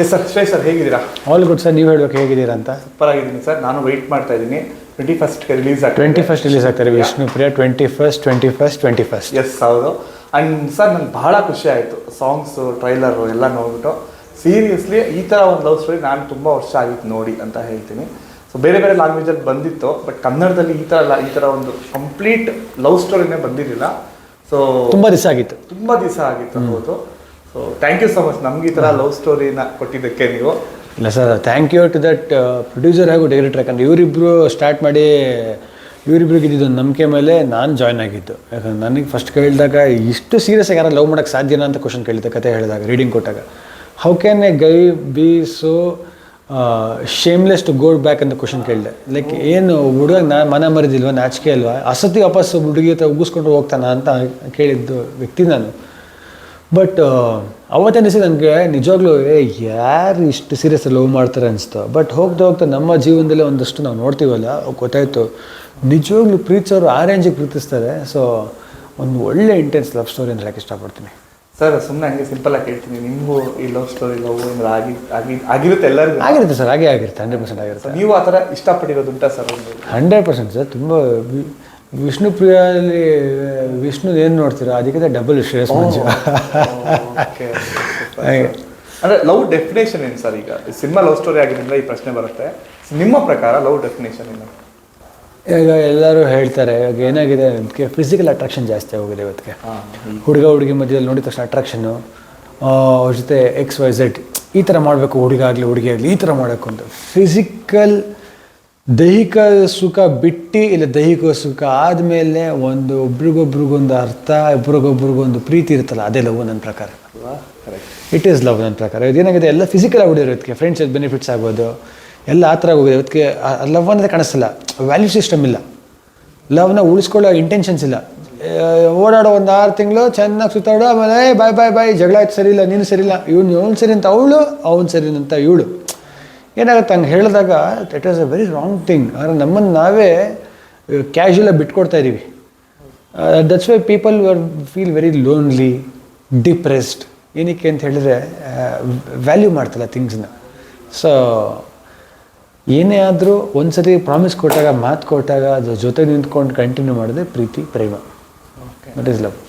S sir Shrey sir ಹೇಗಿದ್ದೀರಾ? All good sir ನೀವು ಹೇಳ್ಬೇಕು ಹೇಗಿದ್ದೀರಾ ಅಂತ? ಸೂಪರ್ ಆಗಿದ್ದೀನಿ ಸರ್ ನಾನು ವೆಯ್ಟ್ ಮಾಡ್ತಾ ಇದ್ದೀನಿ. ಟ್ವೆಂಟಿ ಫಸ್ಟ್ ರಿಲೀಸ್ ಆಗ್ತದೆ. ಟ್ವೆಂಟಿ ಫಸ್ಟ್ ರಿಲೀಸ್ ಆಗ್ತಾರೆ Vishnu Priya. Twenty first twenty first twenty first yes ಹೌದು. ಆ್ಯಂಡ್ ಸರ್ ನನಗೆ ಬಹಳ ಖುಷಿ ಆಯಿತು. ಸಾಂಗ್ಸು ಟ್ರೈಲರು ಎಲ್ಲ ನೋಡ್ಬಿಟ್ಟು. ಸೀರಿಯಸ್ಲಿ ಈ ಥರ ಒಂದು ಲವ್ ಸ್ಟೋರಿ ನಾನು ತುಂಬ ವರ್ಷ ಆಗಿತ್ತು ನೋಡಿ ಅಂತ ಹೇಳ್ತೀನಿ. ಸೊ ಬೇರೆ ಬೇರೆ ಲ್ಯಾಂಗ್ವೇಜಲ್ಲಿ ಬಂದಿತ್ತು ಬಟ್ ಕನ್ನಡದಲ್ಲಿ ಈ ಥರ ಅಲ್ಲ. ಈ ಥರ ಒಂದು ಕಂಪ್ಲೀಟ್ ಲವ್ ಸ್ಟೋರಿನೇ ಬಂದಿರಲಿಲ್ಲ. ಸೊ ತುಂಬ ದಿವಸ ಆಗಿತ್ತು. ತುಂಬ ದಿವಸ ಆಗಿತ್ತು ಹೌದು. So thank you so much ನಮ್ಗೆ ಈ ಥರ ಲವ್ ಸ್ಟೋರಿನ ಕೊಟ್ಟಿದ್ದಕ್ಕೆ ನೀವು. ಇಲ್ಲ sir thank you to that producer ಹಾಗೂ ಡೈರೆಕ್ಟರ್ ಯಾಕಂದ್ರೆ ಇವರಿಬ್ಬರು ಸ್ಟಾರ್ಟ್ ಮಾಡಿ ಇವರಿಬ್ರಿಗೆ ಇದ್ದಿದ್ದು ಒಂದು ನಂಬಿಕೆ ಮೇಲೆ ನಾನು ಜಾಯ್ನ್ ಆಗಿದ್ದು. ಯಾಕಂದ್ರೆ ನನಗೆ ಫಸ್ಟ್ ಕೇಳಿದಾಗ ಇಷ್ಟು ಸೀರಿಯಸ್ ಆಗಿ ಯಾರು ಲವ್ ಮಾಡೋಕ್ಕೆ ಸಾಧ್ಯನಾ ಅಂತ ಕ್ವಶನ್ ಕೇಳಿದ್ದೆ ಕತೆ ಹೇಳಿದಾಗ ರೀಡಿಂಗ್ ಕೊಟ್ಟಾಗ. How can a guy be so shameless to go back ಅಂತ ಕ್ವಶನ್ ಕೇಳಿದೆ. ಲೈಕ್ ಏನು ಹುಡುಗ ನಾನು ಮನ ಮರಿದಿಲ್ವಾ ನಾಚಿಕೆ ಅಲ್ವಾ? ಅಸತಿ ವಾಪಸ್ ಹುಡುಗಿ ಹತ್ರ ಉಗಿಸ್ಕೊಂಡು ಹೋಗ್ತಾನ ಅಂತ ಕೇಳಿದ್ದು ವ್ಯಕ್ತಿ ನಾನು. ಬಟ್ ಅವತ್ತೇ ನನಗೆ ನಿಜವಾಗ್ಲೂ ಏ ಯಾರು ಇಷ್ಟು ಸೀರಿಯಸ್ ಲವ್ ಮಾಡ್ತಾರೆ? ಅನಿಸ್ತು. ಬಟ್ ಹೋಗ್ತಾ ಹೋಗ್ತಾ ನಮ್ಮ ಜೀವನದಲ್ಲೇ ಒಂದಷ್ಟು ನಾವು ನೋಡ್ತೀವಲ್ಲ ಗೊತ್ತಾಯಿತು. ನಿಜವಾಗ್ಲೂ ಪ್ರೀತಿಸೋರು ಆ ರೇಂಜಿಗೆ ಪ್ರೀತಿಸ್ತಾರೆ. ಸೊ ಒಂದು ಒಳ್ಳೆ ಇಂಟೆನ್ಸ್ ಲವ್ ಸ್ಟೋರಿ ಅಂತ ಹೇಳಕ್ಕೆ ಇಷ್ಟಪಡ್ತೀನಿ? ಸರ್ ಸುಮ್ಮನೆ ಹಂಗೆ ಸಿಂಪಲ್ ಆಗಿ ಹೇಳ್ತೀನಿ ನಿಮಗೂ ಈ ಲವ್ ಸ್ಟೋರಿ ಲವ್ ಅಂದ್ರೆ ಆಗಿ ಆಗಿ ಆಗಿರುತ್ತೆ ಎಲ್ಲರಿಗೂ. ಆಗಿರುತ್ತೆ ಸರ್ ಹಾಗೆ ಆಗಿರುತ್ತೆ ಹಂಡ್ರೆಡ್ ಪರ್ಸೆಂಟ್ ಆಗಿರುತ್ತೆ. ನೀವು ಆ ಥರ ಇಷ್ಟಪಟ್ಟಿರೋದು ಉಂಟಾ ಸರ್ ಒಂದು? ಹಂಡ್ರೆಡ್ ಪರ್ಸೆಂಟ್ ಸರ್ ತುಂಬ ವಿಷ್ಣು ಪ್ರಿಯಲ್ಲಿ ವಿಷ್ಣು ಏನು ನೋಡ್ತೀರಾ? ಅದಕ್ಕಿಂತ ಡಬಲ್ ಶ್ರೇಯಸ್ ಮಂಜು. ಅಂದರೆ ಅಂದ್ರೆ ಲವ್ ಡೆಫಿನೇಷನ್ ಏನು ಸರ್ ಈಗ? ಸಿನಿಮಾ ಲವ್ ಸ್ಟೋರಿ ಆಗಿದ್ದರಿಂದ ಈ ಪ್ರಶ್ನೆ ಬರುತ್ತೆ. ನಿಮ್ಮ ಪ್ರಕಾರ ಲವ್ ಡೆಫಿನೇಷನ್ ಏನು? ಈಗ ಎಲ್ಲರೂ ಹೇಳ್ತಾರೆ ಇವಾಗ ಏನಾಗಿದೆ ಅದಕ್ಕೆ ಫಿಸಿಕಲ್ ಅಟ್ರಾಕ್ಷನ್ ಜಾಸ್ತಿ ಆಗೋಗಿದೆ ಇವತ್ತಿಗೆ. ಹುಡುಗ ಹುಡುಗಿ ಮಧ್ಯದಲ್ಲಿ ನೋಡಿದ ತಕ್ಷಣ ಅಟ್ರಾಕ್ಷನ್ನು ಅವ್ರ ಜೊತೆ ಎಕ್ಸ್ ವೈ ಝೆಡ್ ಈ ಥರ ಮಾಡಬೇಕು ಹುಡುಗ ಆಗಲಿ ಹುಡುಗಿ ಆಗಲಿ ಈ ಥರ ಮಾಡಬೇಕು ಅಂತ. ಫಿಸಿಕಲ್ ದೈಹಿಕ ಸುಖ ಬಿಟ್ಟು ಇಲ್ಲ ದೈಹಿಕ ಸುಖ ಆದಮೇಲೆ ಒಂದು ಒಬ್ರಿಗೊಬ್ರಿಗೊಂದು ಅರ್ಥ ಒಬ್ರಿಗೊಬ್ರಿಗೊಂದು ಪ್ರೀತಿ ಇರುತ್ತಲ್ಲ ಅದೇ ಲವ್ ನನ್ನ ಪ್ರಕಾರ. ಇಟ್ ಈಸ್ ಲವ್ ನನ್ನ ಪ್ರಕಾರ. ಇದೇನಾಗಿದೆ ಎಲ್ಲ ಫಿಸಿಕಲ್ ಆಗ್ಬಿಟ್ಟಿರೋ ಇದಕ್ಕೆ ಫ್ರೆಂಡ್ಸ್ ಬೆನಿಫಿಟ್ಸ್ ಆಗೋದು ಎಲ್ಲ ಆ ಥರ ಆಗೋಗಿದೆ ಅದಕ್ಕೆ ಲವ್ ಅನ್ನೋದೇ ಕಾಣಿಸ್ತಲ್ಲ. ವ್ಯಾಲ್ಯೂ ಸಿಸ್ಟಮ್ ಇಲ್ಲ. ಲವ್ನ ಉಳಿಸ್ಕೊಳ್ಳೋ ಇಂಟೆನ್ಷನ್ಸ್ ಇಲ್ಲ. ಓಡಾಡೋ ಒಂದು ಆರು ತಿಂಗಳು ಚೆನ್ನಾಗಿ ಸುತ್ತಾಡೋ ಆಮೇಲೆ ಬಾಯ್ ಬಾಯ್ ಬಾಯ್ ಜಗಳ ಆಯ್ತು ಸರಿ ಇಲ್ಲ ನೀನು ಸರಿ ಇಲ್ಲ. ಇವ್ನು ಅವ್ನು ಸರಿ ಅಂತ ಅವಳು ಅವನು ಸರಿ ಅಂತ ಇವಳು. ಏನಾಗುತ್ತೆ ಹಂಗೆ ಹೇಳಿದಾಗ that is a very wrong thing ಆದರೆ ನಮ್ಮನ್ನು ನಾವೇ ಕ್ಯಾಶುವಲಾಗಿ ಬಿಟ್ಕೊಡ್ತಾ ಇದ್ದೀವಿ that's why people are feel very lonely depressed ಏನಕ್ಕೆ ಅಂತ ಹೇಳಿದ್ರೆ ವ್ಯಾಲ್ಯೂ ಮಾಡ್ತಲ್ಲ ಥಿಂಗ್ಸ್ನ ಸೊ ಏನೇ ಆದರೂ ಒಂದ್ಸತಿ ಪ್ರಾಮಿಸ್ ಕೊಟ್ಟಾಗ ಮಾತು ಕೊಟ್ಟಾಗ ಅದ್ರ ಜೊತೆ ನಿಂತ್ಕೊಂಡು ಕಂಟಿನ್ಯೂ ಮಾಡಿದ್ರೆ ಪ್ರೀತಿ ಪ್ರೇಮ. That is love